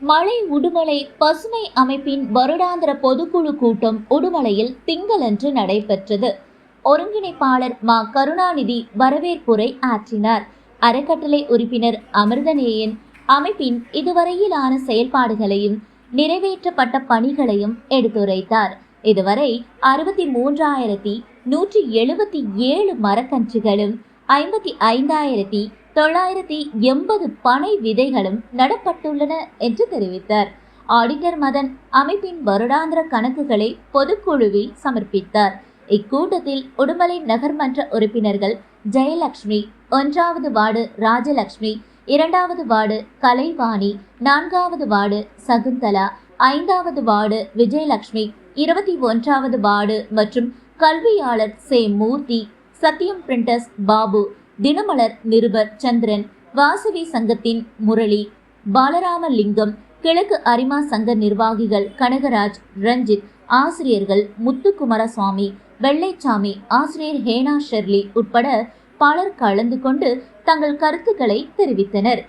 மழை உடுமலை பசுமை அமைப்பின் வருடாந்திர பொதுக்குழு கூட்டம் உடுமலையில் திங்களன்று நடைபெற்றது. ஒருங்கிணைப்பாளர் மா. கருணாநிதி வரவேற்புரை ஆற்றினார். அறக்கட்டளை உறுப்பினர் அமிர்தநேயன் அமைப்பின் இதுவரையிலான செயல்பாடுகளையும் நிறைவேற்றப்பட்ட பணிகளையும் எடுத்துரைத்தார். இதுவரை அறுபத்தி மூன்றாயிரத்தி நூற்றி எழுபத்தி ஏழு மரக்கன்றுகளும் ஐம்பத்தி ஐந்தாயிரத்தி தொள்ளாயிரத்தி எண்பது பனை விதைகளும் நடப்பட்டுள்ளன என்று தெரிவித்தார். ஆடிட்டர் மதன் அமைப்பின் வருடாந்திர கணக்குகளை பொதுக்குழுவில் சமர்ப்பித்தார். இக்கூட்டத்தில் உடுமலை நகர்மன்ற உறுப்பினர்கள் ஜெயலட்சுமி ஒன்றாவது வார்டு ராஜலட்சுமி இரண்டாவது வார்டு கலைவாணி நான்காவது வார்டு சகுந்தலா ஐந்தாவது வார்டு விஜயலட்சுமி இருபத்தி ஒன்றாவது வார்டு மற்றும் கல்வியாளர் சே மூர்த்தி சத்யம் பிரிண்டர்ஸ் பாபு தினமலர் நிருபர் சந்திரன் வாசவி சங்கத்தின் முரளி பாலராமலிங்கம் கிழக்கு அரிமா சங்க நிர்வாகிகள் கனகராஜ் ரஞ்சித் ஆசிரியர்கள் முத்துக்குமாரசுவாமி வெள்ளைச்சாமி ஆசிரியர் ஹேனா ஷெர்லி உட்பட பலர் கலந்து கொண்டு தங்கள் கருத்துக்களை தெரிவித்தனர்.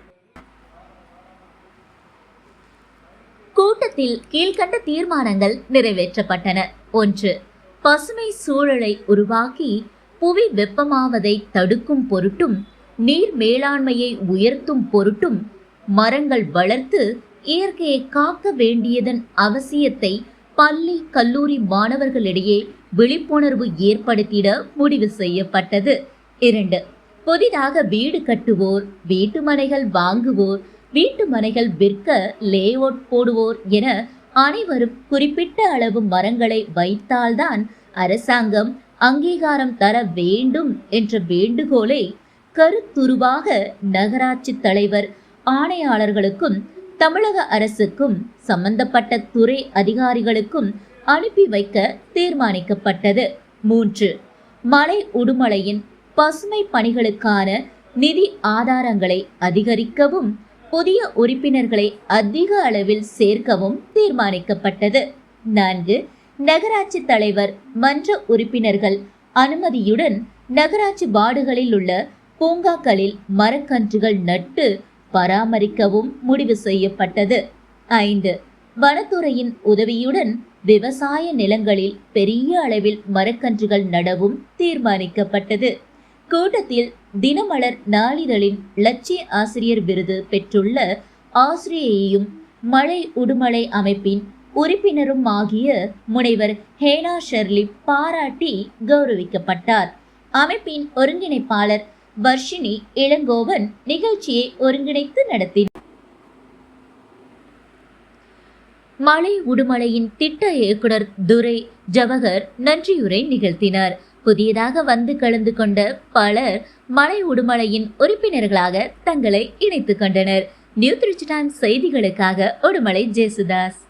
கூட்டத்தில் கீழ்கண்ட தீர்மானங்கள் நிறைவேற்றப்பட்டன. ஒன்று பசுமை சூழலை உருவாக்கி புவி வெப்பமாவதை தடுக்கும் பொருட்டும் நீர் மேலாண்மையை உயர்த்தும் பொருட்டும் மரங்கள் வளர்த்து இயற்கையை காக்க வேண்டியதன் அவசியத்தை பள்ளி கல்லூரி மாணவர்களிடையே விழிப்புணர்வு ஏற்படுத்திட முடிவு செய்யப்பட்டது. இரண்டு புதிதாக வீடு கட்டுவோர் வீட்டு மனைகள் வாங்குவோர் வீட்டு மனைகள் விற்க லேஅவுட் போடுவோர் என அனைவரும் குறிப்பிட்ட அளவு மரங்களை வைத்தால்தான் அரசாங்கம் அங்கீகாரம் தர வேண்டும் என்ற வேண்டுகோளை கருத்துருவாக நகராட்சி தலைவர் ஆணையாளர்களுக்கும் தமிழக அரசுக்கும் சம்பந்தப்பட்ட துறை அதிகாரிகளுக்கும் அனுப்பி வைக்க தீர்மானிக்கப்பட்டது. மூன்று. மலை உடுமலையின் பசுமை பணிகளுக்கான நிதி ஆதாரங்களை அதிகரிக்கவும் புதிய உறுப்பினர்களை அதிக அளவில் சேர்க்கவும் தீர்மானிக்கப்பட்டது. நான்கு. நகராட்சி தலைவர் மன்ற உறுப்பினர்கள் அனுமதியுடன் நகராட்சி வார்டுகளில் உள்ள பூங்காக்களில் மரக்கன்றுகள் நட்டு பராமரிக்கவும் முடிவு செய்யப்பட்டது. ஐந்து வனத்துறையின் உதவியுடன் விவசாய நிலங்களில் பெரிய அளவில் மரக்கன்றுகள் நடவும் தீர்மானிக்கப்பட்டது. கூட்டத்தில் தினமலர் நாளிதழின் லட்சிய ஆசிரியர் விருது பெற்றுள்ள ஆசிரியையும் மழை உடுமலை அமைப்பின் உறுப்பினரும் ஆகிய முனைவர் ஹேனா ஷெர்லி பாராட்டி கௌரவிக்கப்பட்டார். அமைப்பின் ஒருங்கிணைப்பாளர் வர்ஷினி இளங்கோவன் நிகழ்ச்சியை ஒருங்கிணைத்து நடத்தினார். மலை உடுமலையின் திட்ட இயக்குனர் துரை ஜவஹர் நன்றியுரை நிகழ்த்தினார். புதியதாக வந்து கலந்து கொண்ட பலர் மலை உடுமலையின் உறுப்பினர்களாக தங்களை இணைத்துக் கொண்டனர். நியூ திருச்சி டைம்ஸ் செய்திகளுக்காக உடுமலை ஜேசுதாஸ்.